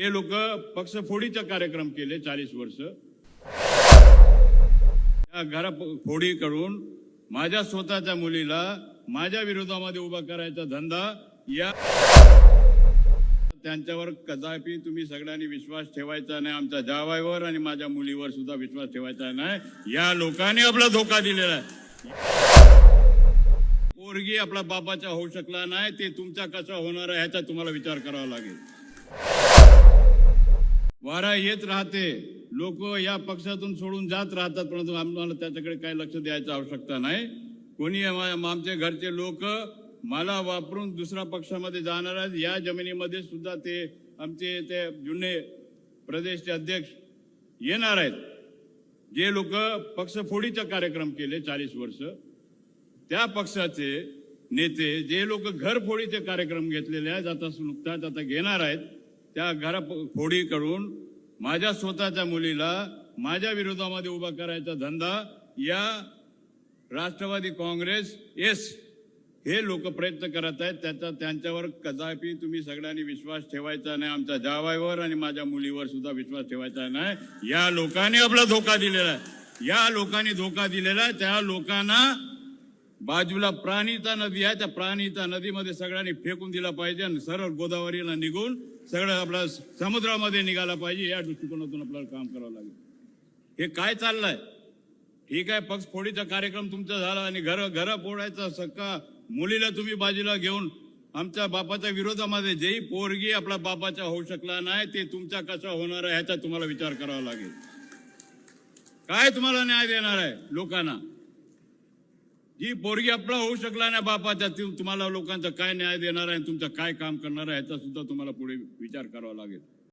हे लोक पक्ष फोडीचा कार्यक्रम केले चाळीस वर्ष. त्या घराफोडी करून माझ्या स्वतःच्या मुलीला माझ्या विरोधामध्ये उभा करायचा धंदा या त्यांच्यावर कदापि तुम्ही सगळ्यांनी विश्वास ठेवायचा नाही आमच्या जावाईवर आणि माझ्या मुलीवर सुद्धा विश्वास ठेवायचा नाही. या लोकांनी आपला धोका दिलेला आहे. पोरगी आपला बापाचा होऊ शकला नाही ते तुमचा कसा होणार आहे ह्याचा तुम्हाला विचार करावा लागेल. वारा येत राहते. लोक या पक्षातून सोडून जात राहतात परंतु आम्हाला त्याच्याकडे काही लक्ष द्यायची आवश्यकता नाही. कोणी आमचे घरचे लोक मला वापरून दुसऱ्या पक्षामध्ये जाणार आहेत या जमिनीमध्ये सुद्धा ते आमचे ते जुने प्रदेशचे अध्यक्ष येणार आहेत. जे लोक पक्षफोडीचा कार्यक्रम केले चाळीस वर्ष त्या पक्षाचे नेते जे लोक घरफोडीचे कार्यक्रम घेतलेले आहेत आता नुकताच आता घेणार आहेत त्या घर फोडी करून माझ्या स्वतःच्या मुलीला माझ्या विरोधामध्ये उभा करायचा धंदा या राष्ट्रवादी काँग्रेस एस हे लोक प्रयत्न करत आहेत. त्याचा त्यांच्यावर कदापि तुम्ही सगळ्यांनी विश्वास ठेवायचा नाही. आमच्या जावाईवर आणि माझ्या मुलीवर सुद्धा विश्वास ठेवायचा नाही. या लोकांनी आपला धोका दिलेला आहे. या लोकांनी धोका दिलेला आहे. त्या लोकांना बाजूला प्राणीचा नदी आहे त्या प्राणीचा नदीमध्ये सगळ्यांनी फेकून दिला पाहिजे आणि सरळ गोदावरीला निघून सगळं आपला समुद्रामध्ये निघाला पाहिजे या दृष्टिकोनातून आपल्याला काम करावं लागेल. हे काय चाललंय? ठीक आहे पक्ष फोडीचा कार्यक्रम तुमचा झाला आणि घर घर फोडायचा सक्का मुलीला तुम्ही बाजूला घेऊन आमच्या बापाच्या विरोधामध्ये जेही पोरगी आपला बापाचा होऊ शकला नाही ते तुमचा कसा होणार आहे ह्याचा तुम्हाला विचार करावा लागेल. काय तुम्हाला न्याय देणार आहे लोकांना? ही पोरगी आपला होऊ शकला नाही बापा त्या तुम्हाला लोकांचा काय न्याय देणार आहे आणि तुमचं काय काम करणार आहे याचा सुद्धा तुम्हाला पुढे विचार करावा लागेल.